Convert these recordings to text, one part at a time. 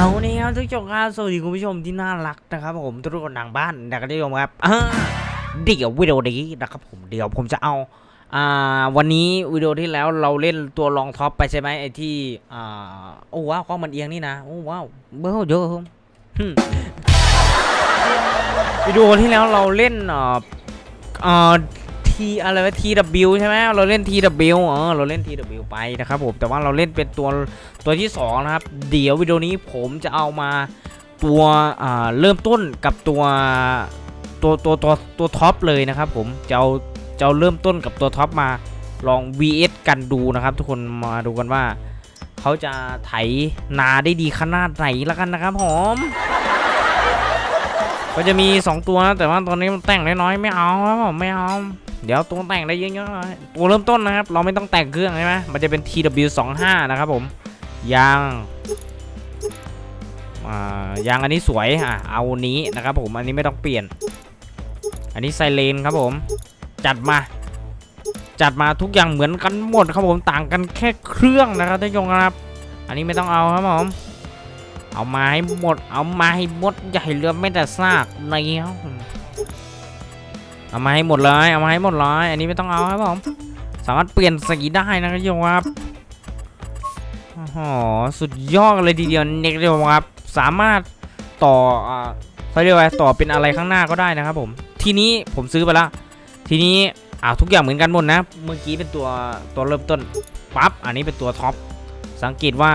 เอาเนี่ยครับทุกผู้ชมครับสวัสดีคุณผู้ชมที่น่ารักนะครับผมทุกคนทางบ้านนะครับทุกผู้ชมครับเดี๋ยววิดีโอนี้นะครับผมเดี๋ยวผมจะเอาอ่าวันนี้วิดีโอที่แล้วเราเล่นตัวรองท็อปไปใช่ไหมไอ้ที่อ่าโอ้ว้าวข้อมันเอียงนี่นะโอ้ว้าวเบอร์เยอะครับหึ่มวิดีโอที่แล้วเราเล่นอ่อเอ่อ ทีอะไรวะ TW ใช่ไหมเราเล่น TW เออเราเล่น TW ไปนะครับผมแต่ว่าเราเล่นเป็นตัวตัวที่2นะครับเดี๋ยววิดีโอนี้ผมจะเอามาตัวอ่าเริ่มต้นกับตัวตัวตัวตัวตัวท็อปเลยนะครับผมจะเอาจะเอาเริ่มต้นกับตัวท็อปมาลอง vs กันดูนะครับ ทุกคนมาดูกันว่าเขาจะไถนาได้ดีขนาดไหนแล้วกันนะครับผมก็จะมี 2 ตัวนะแต่ว่าตอนนี้มันแต่งน้อยๆไม่เอาครับผมไม่เอา เดี๋ยวตัวแต่งได้เยอะๆหน่อยตัวเริ่มต้นนะครับ เราไม่ต้องแต่งเครื่องใช่ไหมมันจะเป็น TW25 นะครับผมยางอ่ายางอันนี้สวยอะเอานี้นะครับผมอันนี้ไม่ต้องเปลี่ยน อันนี้ไซเลนครับผม จัดมา จัดมาทุกอย่างเหมือนกันหมดครับผมต่างกันแค่เครื่องนะครับท่านผู้ชมครับ อันนี้ไม่ต้องเอาครับผมเอามาให้หมด เอามาให้หมดอย่าให้เหลือไม่แต่ซากในครับผม เอามาให้หมดเลย เอามาให้หมดเลย อันนี้ไม่ต้องเอาครับผม สามารถเปลี่ยนสีได้นะครับท่านผู้ชมครับโอ้โหสุดยอดเลยทีเดียวเน็กเดียวครับ สามารถต่ออ่าเขาเรียกว่าต่อเป็นอะไรข้างหน้าก็ได้นะครับผม ทีนี้ผมซื้อไปแล้วทีนี้อ่าทุกอย่างเหมือนกันหมดนะ เมื่อกี้เป็นตัวตัวเริ่มต้นปั๊บ อันนี้เป็นตัวท็อป สังเกตว่า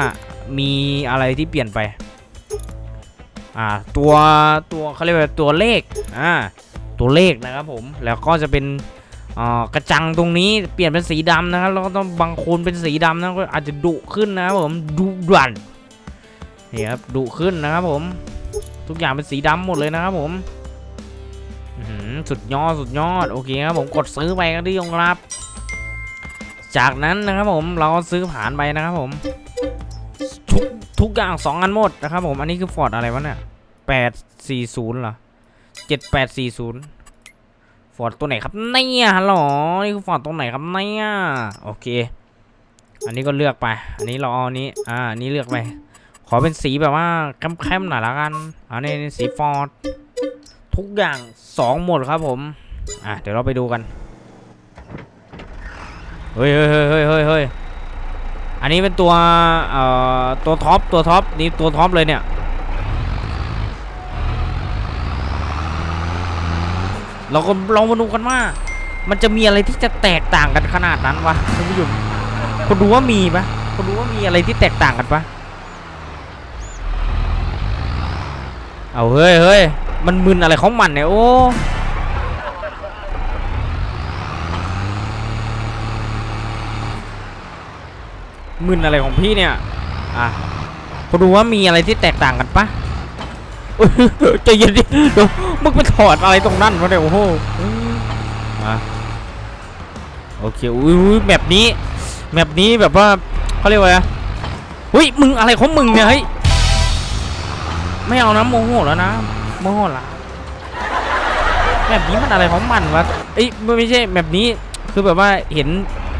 มีอะไรที่เปลี่ยนไป อ่าตัวตัวเขาเรียกว่าตัวเลข อ่า ตัวเลขนะครับผมแล้วก็จะเป็นกระจังตรงนี้เปลี่ยนเป็นสีดำนะครับแล้วก็ต้องบางคนเป็นสีดำนะก็อาจจะดุขึ้นนะครับผมดุดันนี่ครับดุขึ้นนะครับผม ทุกอย่างเป็นสีดำหมดเลยนะครับผมสุดยอดสุดยอดโอเคครับผมกดซื้อไปกันที่ยงรับ จากนั้นนะครับผมเราก็ซื้อผ่านไปนะครับผม ทุกทุกอย่างสองอันหมดนะครับผมอันนี้คือฟอร์ดอะไรวะเนี่ยแปดสี่ศูนย์เหรอเจ็ดแปดสี่ศูนย์ ฟอร์ดตัวไหนครับเนี่ยฮัลโหลนี่คือฟอร์ดตัวไหนครับเนี่ยโอเค อันนี้ก็เลือกไป อันนี้เราเอาอันนี้ อ่าอันนี้เลือกไป ขอเป็นสีแบบว่าเข้มๆหน่อยละกันอันนี้สีฟอร์ดทุกอย่างสองหมดครับผม อะเดี๋ยวเราไปดูกัน เฮ้ยเฮ้ยเฮ้ยเฮ้ยเฮ้ยเฮ้ยอันนี้เป็นตัว เอ่อ ตัวท็อป ตัวท็อป นี่ตัวท็อปเลยเนี่ย เราก็ลองมาดูกันว่า มันจะมีอะไรที่จะแตกต่างกันขนาดนั้นวะท่านผู้ชมคนดูว่ามีปะคนดูว่ามีอะไรที่แตกต่างกันปะเอาเฮ้ยเฮ้ยมันมึนอะไรของมันเนี่ยโอ้มึนอะไรของพี่เนี่ย อะคนดูว่ามีอะไรที่แตกต่างกันปะใจเย็นดิมึงไปถอดอะไรตรงนั้นวะเนี่ยโอ้โหมาโอเคอุ้ยแบบนี้แบบนี้แบบว่าเขาเรียกว่าอะไรเฮ้ยมึงอะไรของมึงเนี่ยเฮ้ยไม่เอานะโมโหแล้วนะโมโหละแบบนี้มันอะไรของมันวะเอ้ยไม่ไม่ใช่แบบนี้คือแบบว่าเห็น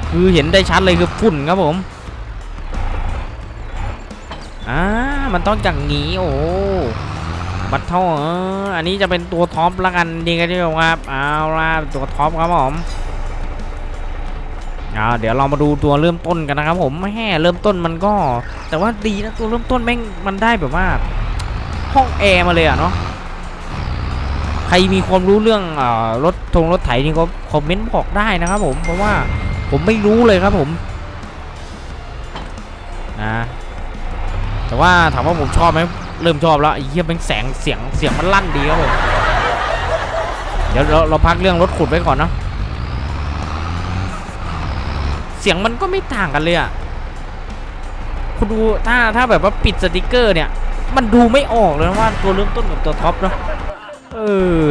คือเห็นได้ชัดเลยคือฝุ่นครับผมอ่ามันต้องอย่างนี้โอ้ บัตเท่าเอออันนี้จะเป็นตัวท็อปละกันดีกันที่ครับเอาล่ะตัวท็อปครับผมเอาเดี๋ยวเรามาดูตัวเริ่มต้นกันนะครับผมแม่เริ่มต้นมันก็ แต่ว่าดีนะตัวเริ่มต้นแม่งมันได้แบบว่าห้องแอร์มาเลยอะเนาะใครมีความรู้เรื่องอรถทงรถไถนี่ก็คอมเมนต์บอกได้นะครับผมเพราะว่าผมไม่รู้เลยครับผมนะแต่ว่าถามว่าผมชอบไหม เริ่มชอบแล้วไอ้เหี้ยเป็นแสงเสียงเสียงมันลั่นดีครับผมเดี๋ยวเราเราพักเรื่องรถขุดไว้ก่อนเนาะเสียงมันก็ไม่ต่างกันเลยอะคุณดูถ้าถ้าแบบว่าปิดสติกเกอร์เนี่ย มันดูไม่ออกเลยนะว่าตัวเริ่มต้นกับตัวท็อปเนาะเออ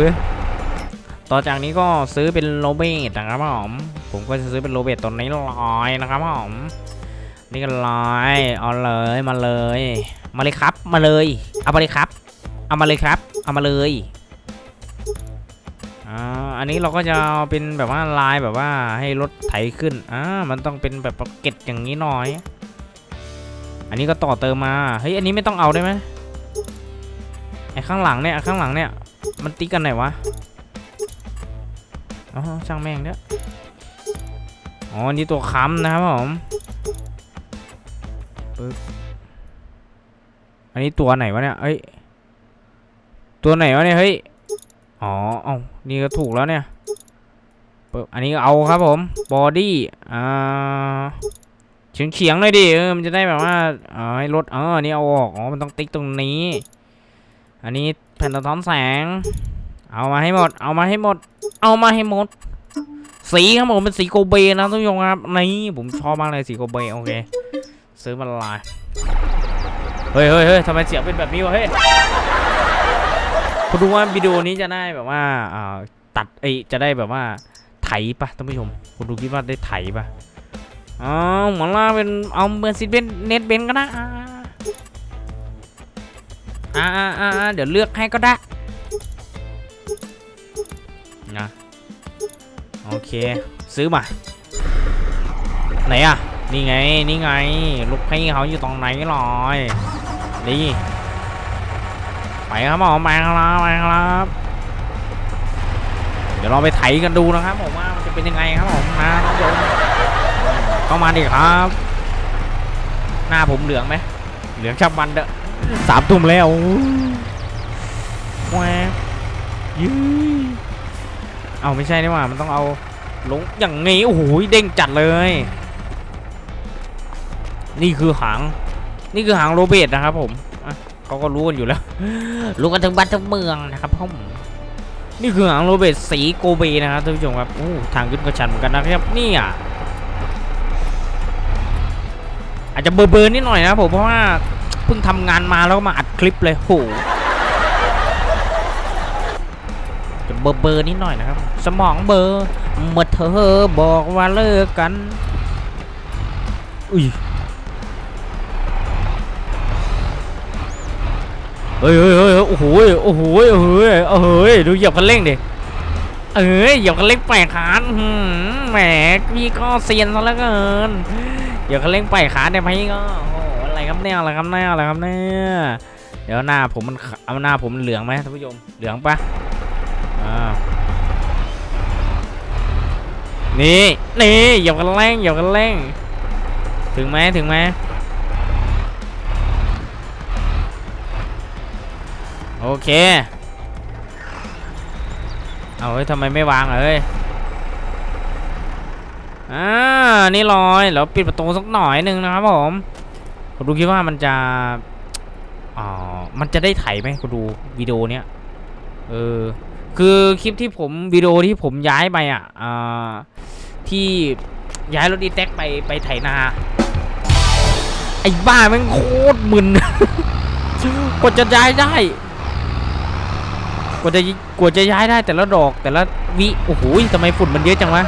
ต่อจากนี้ก็ซื้อเป็นโรเบตนะครับผมผมก็จะซื้อเป็นโรเบตตัวนี้ลอยนะครับผมนี่ก็ลอยเอาเลยมาเลย มาเลยครับ มาเลย เอามาเลยครับ เอามาเลยครับ เอามาเลยอ่าอันนี้เราก็จะเอาเป็นแบบว่าลายแบบว่าให้รถไถขึ้นอ่ามันต้องเป็นแบบเก็ตอย่างนี้หน่อย อันนี้ก็ต่อเติมมา เฮ้ย อันนี้ไม่ต้องเอาได้ไหมไอ้ข้างหลังเนี่ย ข้างหลังเนี่ย มันติกกันไหนวะ อ๋อ ช่างแม่งเนี่ยอ๋อ นี่ตัวค้ำนะครับผมปึ๊บ อันนี้ตัวไหนวะเนี่ยเอ้ย ตัวไหนวะเนี่ย เฮ้ย อ๋อ เอานี่ก็ถูกแล้วเนี่ย อันนี้เอาครับผม บอดี้ อ่าเฉียงเฉียงเลยดิเออมันจะได้แบบว่าเออให้ลดเอออันนี้เอาออก อ๋อ มันต้องติ๊กตรงนี้ อันนี้แผ่นสะท้อนแสง เอามาให้หมด เอามาให้หมด เอามาให้หมด สีครับผมเป็นสีโกเบนะท่านครับ นี่ผมชอบมากเลยสีโกเบโอเค ซื้อมาลาย เฮ้ยเฮ้ยเฮ้ยทำไมเสียงเป็นแบบนี้วะเฮ้ยคุณดูว่าวิดีโอนี้จะได้แบบว่าอ่าตัดเอ้จะได้แบบว่าไถปะท่านผู้ชมคุณดูคิดว่าได้ไถปะอ๋อหมอน่าเป็นเอาเบอร์ซิเบนเน็ตเบนก็ได้อ่าอ่าอ่าเดี๋ยวเลือกให้ก็ได้นะโอเค ซื้อมา ไหนอะนี่ไง นี่ไง ลูกพี่เขาอยู่ตรงไหนลอย นี่ไปครับผมไปครับไปครับ เดี๋ยวเราไปไถกันดูนะครับผมว่ามันจะเป็นยังไงครับผมนะท่านผู้ชมเข้ามาดิครับ หน้าผมเหลืองไหมเหลืองชับมันเด้อสามทุ่มแล้วแหวยื้อเอาไม่ใช่นี่หว่ามันต้องเอาลงอย่างงี้โอ้โหเด้งจัดเลย นี่คือหาง นี่คือหางโรเบตนะครับผมอะเขาก็รู้กันอยู่แล้ว รู้กันทั้งบ้านทั้งเมืองนะครับผมนี่คือหางโรเบตสีโกเบนะครับท่านผู้ชมครับโอ้ทางขึ้นก็ชันเหมือนกันนะครับนี่อะอาจจะเบอร์เบอร์นิดหน่อยนะผมเพราะว่าเพิ่งทำงานมาแล้วก็มาอัดคลิปเลยโหจะเบอร์เบอร์นิดหน่อยนะครับ สมองเบอร์เมื่อเธอบอกว่าเลิกกันอุ้ย เฮ้ยเฮ้ยเฮ้ยโอ้โหโอ้โหเฮ้ยเฮ้ยดูเหยียบคันเร่งดิเอ้ยเหยียบคันเร่งไปขานหืมแหมพี่ก็เซียนซะแล้วเกินเหยียบคันเร่งไปขาเนี่ยพี่ก็โอ้โหอะไรครับเนี่ยอะไรครับเนี่ยอะไรครับเนี่ยเดี๋ยวหน้าผมมันเอาหน้าผมมันเหลืองไหมท่านผู้ชมเหลืองปะอ่านี่นี่เหยียบคันเร่งเหยียบคันเร่งถึงไหมถึงไหม โอเค เอาเฮ้ยทำไมไม่วางเฮ้ยอ่านี่ลอยเดี๋ยวปิดประตูสักหน่อยหนึ่งนะครับผมผมดูคิดว่ามันจะอ๋อมันจะได้ไถไหมคุณดูวิดีโอเนี้ยเออคือคลิปที่ผมวิดีโอที่ผมย้ายไปอะอ่าที่ย้ายรถดีแท็กไปไปไถนาไอ้บ้าแม่งโคตรมึนกว่าจะย้ายได้ กว่าจะกว่าจะย้ายได้แต่ละดอกแต่ละวิโอ้โหทำไมฝุ่นมันเยอะจังวะ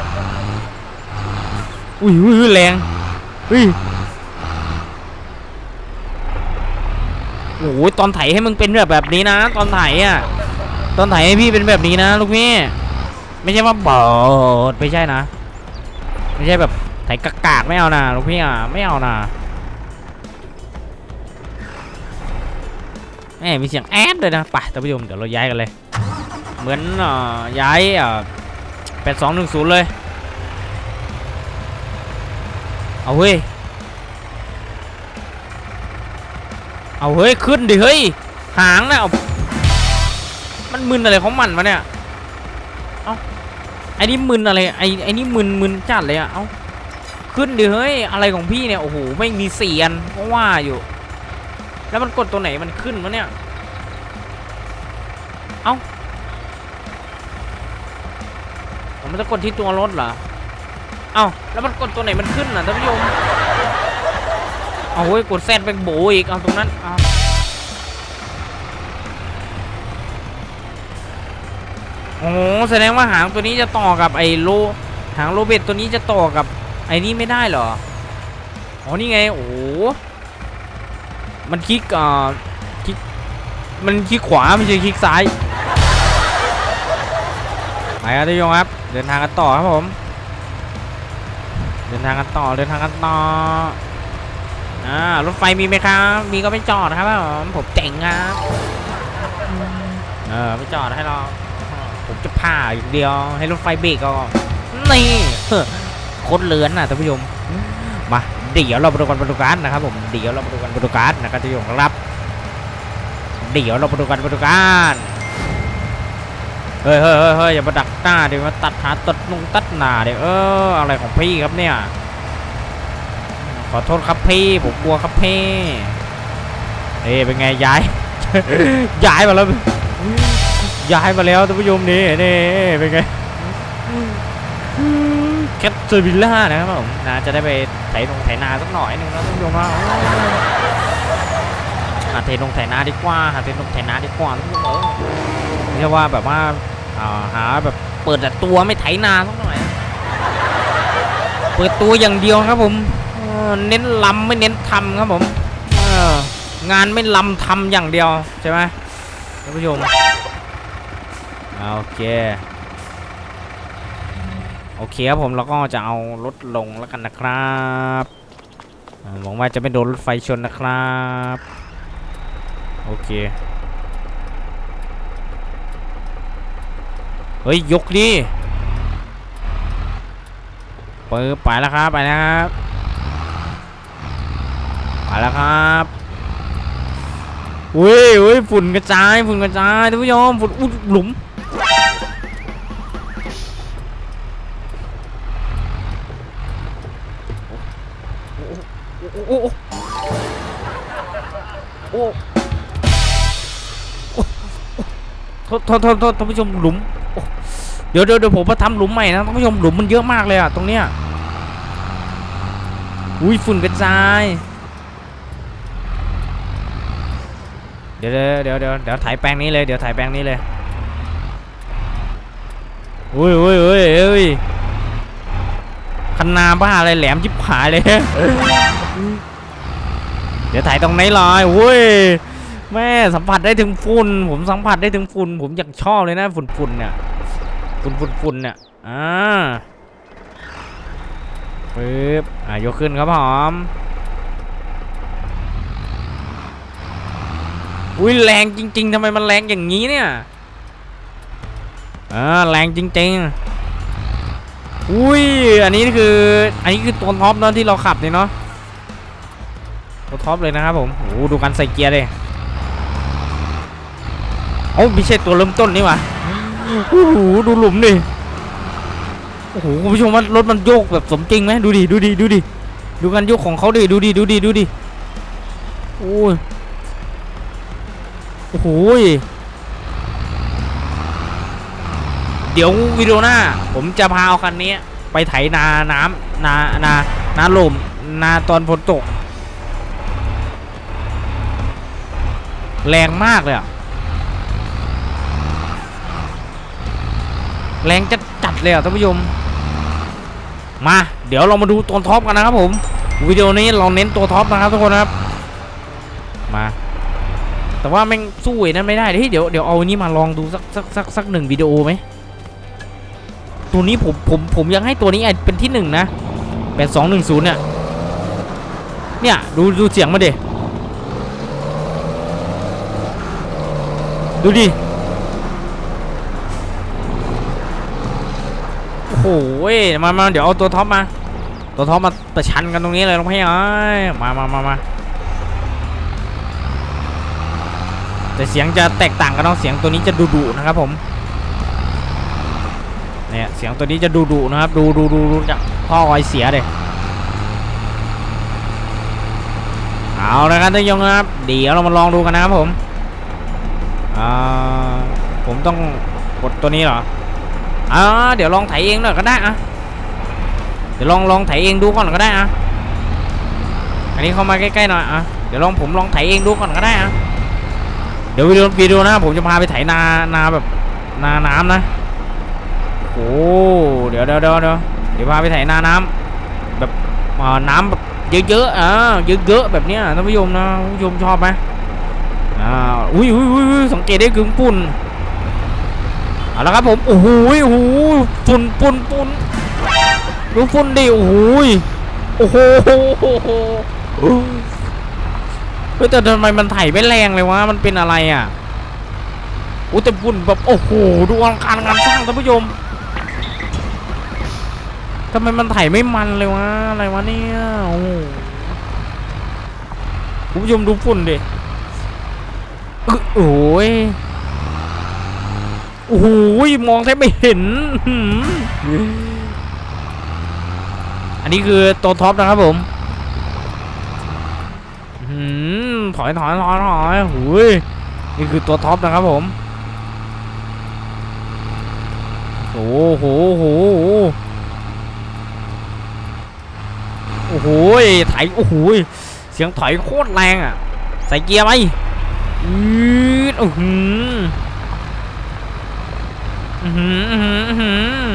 อุ้ยอุ้ยแรงอุ้ยโอ้โหตอนไถให้มึงเป็นแบบแบบนี้นะ ตอนไถอะตอนไถให้พี่เป็นแบบนี้นะลูกพี่ไม่ใช่ว่าเบอดไม่ใช่นะ ไม่ใช่แบบไถกากๆไม่เอานะลูกพี่อะไม่เอานะแหมมีเสียงแอดเลยนะไปท่านผู้ชมเดี๋ยวเราย้ายกันเลย เหมือนอย้ายเอ่อแปดสองหนึ่งศูนย์เลย เอาเฮ้ย เอาเฮ้ย ขึ้นดิเฮ้ย หางนะเอามันมึนอะไรของมันวะเนี่ย เอาไอ้นี่มึนอะไร ไอ้ไอ้นี่มึนมึนจัดเลยอะเอาขึ้นดิเฮ้ย อะไรของพี่เนี่ย โอ้โห ไม่มีเสียนเพราะว่าอยู่ แล้วมันกดตัวไหนมันขึ้นวะเนี่ย ผมมันจะกดที่ตัวรถเหรอ เอ้าแล้วมันกดตัวไหนมันขึ้นน่ะท่านผู้ชมเอาเว้ยกดแซดไปโบอีก เอาตรงนั้นเอาโอ้แสดงว่าหางตัวนี้จะต่อกับไอ้โลหางโรเบตตัวนี้จะต่อกับไอ้นี่ไม่ได้เหรอ อ๋อนี่ไง โอ้มันคลิกอ่าคลิก มันคลิกขวาไม่ใช่คลิกซ้ายไปครับท่านผู้ชมครับ เดินทางกันต่อครับผม เดินทางกันต่อเดินทางกันต่ออ่ารถไฟมีไหมครับ มีก็ไม่จอดครับผมผมเจ๋งครับเออไม่จอดให้เราผมจะผ่าอย่างเดียว ให้รถไฟเบรกก็นี่โคตรเลือนนะท่านผู้ชมมาเดี๋ยวเราไปดูกันไปดูกันนะครับผมเดี๋ยวเราไปดูกันไปดูกันนะครับท่านผู้ชมครับเดี๋ยวเราไปดูกันไปดูกันเฮ้ย เฮ้ยเฮ้ยเฮ้ยอย่ามาดักหน้าเดี๋ยวมาตัดหาตัดนุงตัดหน้าเดี๋ยวเอออะไรของพี่ครับเนี่ย ขอโทษครับพี่ผมกลัวครับพี่เอ้เป็นไงย้าย ย้ายมาแล้วย้ายมาแล้วท่านผู้ชมนี่นี่เป็นไงแคทเซอร์วิลล่านะครับผมนะจะได้ไปไถนงไถนาสักหน่อยหนึงนะท่านผู้ชมนะหาเทนงไถนาดีกว่าหาเทนงไถนาดีกว่าท่านผู้ชมเออไม่ใช่ว่าแบบว่า อ่าหาแบบเปิดแต่ตัวไม่ไถนาสักหน่อยเปิดตัวอย่างเดียวครับผมเเน้นลำไม่เน้นทำครับผมงานไม่ลำทำอย่างเดียวใช่ไหมท่านผู้ชมโอเคโอเคครับผมเราก็จะเอารถลงแล้วกันนะครับหวังว่าจะไม่โดนรถไฟชนนะครับ โอเค เฮ้ย ยกดิเปิดไปแล้วครับ ไปแล้วครับไปแล้วครับอุ้ยอุ้ยฝุ่นกระจาย ฝุ่นกระจายท่านผู้ชมฝุ่นอุดหลุมโอ้โอ้โอ้โทษโทษโทษโทษท่านผู้ชมหลุมโอ้ เดี๋ยวเดี๋ยวเดี๋ยวผมมาทำหลุมใหม่นะท่านผู้ชมหลุมมันเยอะมากเลยอะตรงเนี้ยอุ้ยฝุ่นกระจาย เดี๋ยวเดี๋ยวเดี๋ยวเดี๋ยวถ่ายแปลงนี้เลยเดี๋ยวถ่ายแปลงนี้เลยอุ้ยอุ้ยอุ้ยอุ้ยคันนาบ้าอะไรแหลมจิบหายเลย เดี๋ยวถ่ายตรงไหนลอยเว้ยแม่สัมผัสได้ถึงฝุ่นผมสัมผัสได้ถึงฝุ่นผมอยากชอบเลยนะฝุ่นฝุ่นเนี่ย ฝุ่นฝุ่นฝุ่นเนี่ยอ่าปึ๊บอะยกขึ้นครับหอม อุ้ยแรงจริง ๆทำไมมันแรงอย่างนี้เนี่ยอ่าแรงจริง ๆ อุ้ยอันนี้คืออันนี้คือตัวท็อปเนาะที่เราขับเนี่ยเนาะตัวท็อปเลยนะครับผมโอ้ดูการใส่เกียร์เลยเอ้ไม่ใช่ตัวเริ่มต้นนี่หว่า โอ้โหดูหลุมดิโอ้โหคุณผู้ชมว่ารถมันโยกแบบสมจริงไหมดูดิดูดิดูดิดูการโยกของเขาดิดูดิดูดิดูดิโอ้ยโอ้โหเดี๋ยววิดีโอหน้า ผมจะพาเอาคันนี้ ไปไถนาน้ำนานานาลมนาตอนฝนตก แรงมากเลยอะ แรงจัดจัดเลยอะท่านผู้ชมมาเดี๋ยวเรามาดูตัวท็อปกันนะครับผมวิดีโอนี้เราเน้นตัวท็อปนะครับทุกคนครับมา แต่ว่าแม่งสู้ไอ้นั่นไม่ได้เฮ้ยเดี๋ยวเดี๋ยวเอาอันนี้มาลองดูสักสักสักสักหนึ่งวิดีโอไหมตัวนี้ผมผมผมยังให้ตัวนี้เป็นที่หนึ่งนะแปดสองหนึ่งศูนย์เนี่ยเนี่ยดูดูเสียงมาเดิดูดิ หเว้ยมามาเดี๋ยวเอาตัวท็อปมา ตัวท็อปมาประชันกันตรงนี้เลยน้องพี่เอ้ยมามามามาแต่เสียงจะแตกต่างกันเนาะเสียงตัวนี้จะดุดุนะครับผมเนี่ยเสียงตัวนี้จะดุดุนะครับ ดูดูดูดูจากท่อไอเสียเลยเอาละครับท่านผู้ชมครับเดี๋ยวเรามาลองดูกันนะครับผมอ่าผมต้องกดตัวนี้เหรอ อ่าเดี๋ยวลองไถเองหน่อยก็ได้อะเดี๋ยวลองลองไถเองดูก่อนก็ได้อะอันนี้เข้ามาใกล้ๆหน่อยอะเดี๋ยวลองผมลองไถเองดูก่อนก็ได้อะเดี๋ยววิดีโอวิดีโอนะผมจะพาไปไถนานาแบบนาน้ำนะโอ้เดี๋ยวเดี๋ยวเดี๋ยวเดี๋ยวพาไปไถนาน้ำแบบน้ำแบบเยอะๆอ่าเยอะๆแบบเนี้ยท่านผู้ชมนะผู้ชมชอบไหมอ่าอุ้ยอุ้ยอุ้ยอุ้ยสังเกตได้กึ่งปุ่น เอาละครับผมโอ้โหโอ้โหปุ่นปุ่นปุ่นดูปุ่นดิโอ้โหโอ้โหเฮ้ยแต่ทำไมมันไถไม่แรงเลยวะมันเป็นอะไรอะโอ้แต่ฝุ่นแบบโอ้โหดูอลังการงานสร้างท่านผู้ชมทำไมมันไถไม่มันเลยวะอะไรวะเนี่ยโอ้คุณผู้ชมดูฝุ่นดิอึ๊ะโอ้ย โอ้โหมองแทบไม่เห็น อันนี้คือตัวท็อปนะครับผมหือถอยถอยถอยถอยโอ้ยนี่คือตัวท็อปนะครับผมโอ้โหโอ้โหโอ้โหไถโอ้โหเสียงถอยโคตรแรงอะ ใส่เกียร์ไหมอืดอือ ออื้อหืออื้อหืออื้อหือ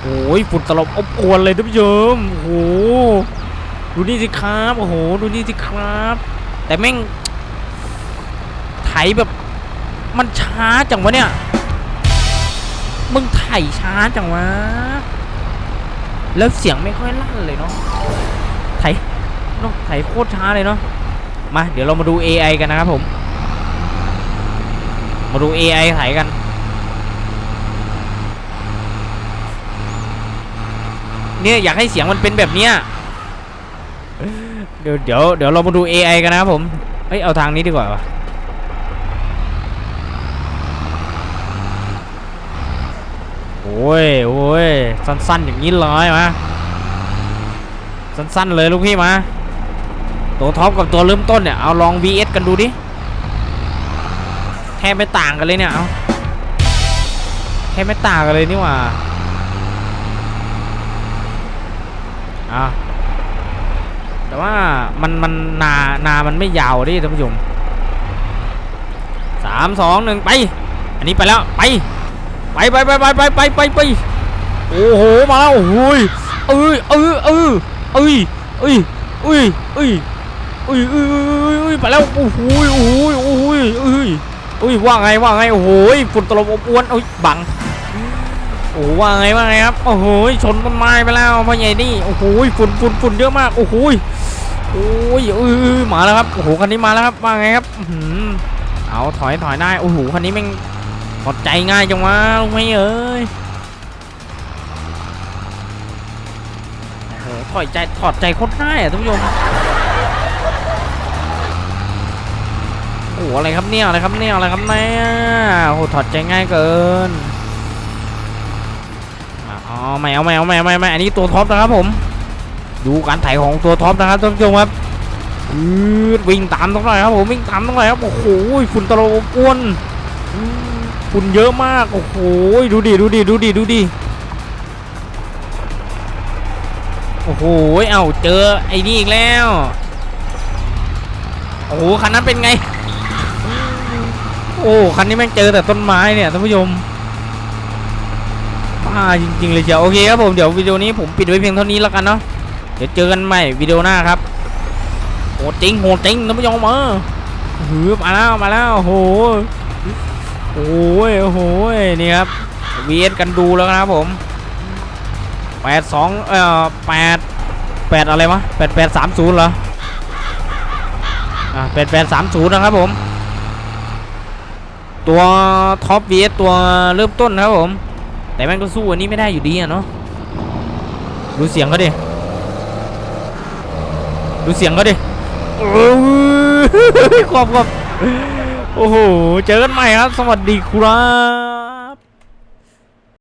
โอ้ยฝุ่นตลบอบอวนเลยท่านผู้ชมโอ้โหดูนี่สิครับโอ้โหดูนี่สิครับ แต่แม่งไถแบบมันช้าจังวะเนี่ยมึงไถช้าจังวะแล้วเสียงไม่ค่อยลั่นเลยเนาะไถเนาะไถโคตรช้าเลยเนาะมาเดี๋ยวเรามาดู AI กันนะครับผม มาดู AI ไถกัน เนี่ยอยากให้เสียงมันเป็นแบบเนี้ยเดี๋ยวเดี๋ยวเดี๋ยวเรามาดู AI กันนะครับผมเอ้ยเอาทางนี้ดีกว่าโอ้ยโอ้ยสั้นๆอย่างนี้เลยมาสั้นๆเลยลูกพี่มาตัวท็อปกับตัวเริ่มต้นเนี่ยเอาลอง VS กันดูดิแทบไม่ต่างกันเลยเนี่ยเอาแทบไม่ต่างกันเลยนี่หว่า อะแต่ว่ามันมันนานามันไม่ยาวดิท่านผู้ชมสามสองหนึ่งไป อันนี้ไปแล้วไปไปไปไปไปไปไปไปไปโอ้โหมาแล้วโอ้ยเอ้ยเอ้ยเอ้ยเอ้ยเอ้ยเอ้ยเอ้ยเอ้ยเอ้ยเอ้ยไปแล้วโอ้โหโอ้โหโอ้โหเอ้ยเอ้ยว่าไงว่าไงโอ้โหฝุ่นตลบอบอวนเอ้ยบัง อ้ว่าไงว่าไงครับโอ้โหชนต้นไม้ไปแล้วพ่อใหญ่นี่โอ้โหฝุ่นฝุ่นฝุ่นเยอะมากโอ้โหโอ้ยเอ้ยมาแล้วครับโอ้โหคันนี้มาแล้วครับว่าไงครับอื้อหือเอาถอยถอยได้โอ้โหคันนี้แม่งถอดใจง่ายจังวะลงไม่เอ้ยโอ้โหถอดใจถอดใจโคตรง่ายอะท่านผู้ชมโอ้โหอะไรครับเนี่ยอะไรครับเนี่ยอะไรครับเนี่ยโอ้โหถอดใจง่ายเกิน อ๋อไม่เอาไม่เอาไม่เอาไม่เอาไม่อันนี้ตัวท็อปนะครับผม ดูการไถของตัวท็อปนะครับท่านผู้ชมครับอืดวิ่งตามต้องหน่อยครับผมวิ่งตามต้องหน่อยครับโอ้โหฝุ่นตลบอบอวนฝุ่นเยอะมากโอ้โหดูดิดูดิดูดิดูดิโอ้โหเอ้าเจอไอ้นี่อีกแล้วโอ้โหคันนั้นเป็นไงโอ้คันนี้แม่งเจอแต่ต้นไม้เนี่ยท่านผู้ชม ป้าจริงๆเลยเชียวโอเคครับผมเดี๋ยววิดีโอนี้ผมปิดไว้เพียงเท่านี้แล้วกันเนาะเดี๋ยวเจอกันใหม่วิดีโอหน้าครับโหดจริงโหดจริงท่านผู้ชมเออหือมาแล้วมาแล้วโอ้โหโอ้ยโอ้โหนี่ครับเวียนกันดูแล้วนะครับผมแปดสองเอ่อแปดแปดอะไรวะแปดแปดสามศูนย์เหรออ่าแปดแปดสามศูนย์นะครับผม ตัวท็อปเวียตัวเริ่มต้นนะครับผม แต่แม่งก็สู้อันนี้ไม่ได้อยู่ดีอะเนาะดูเสียงเขาดิดูเสียงเขาดิขอบขอบโอ้โห เจอกันใหม่ครับ สวัสดีครับ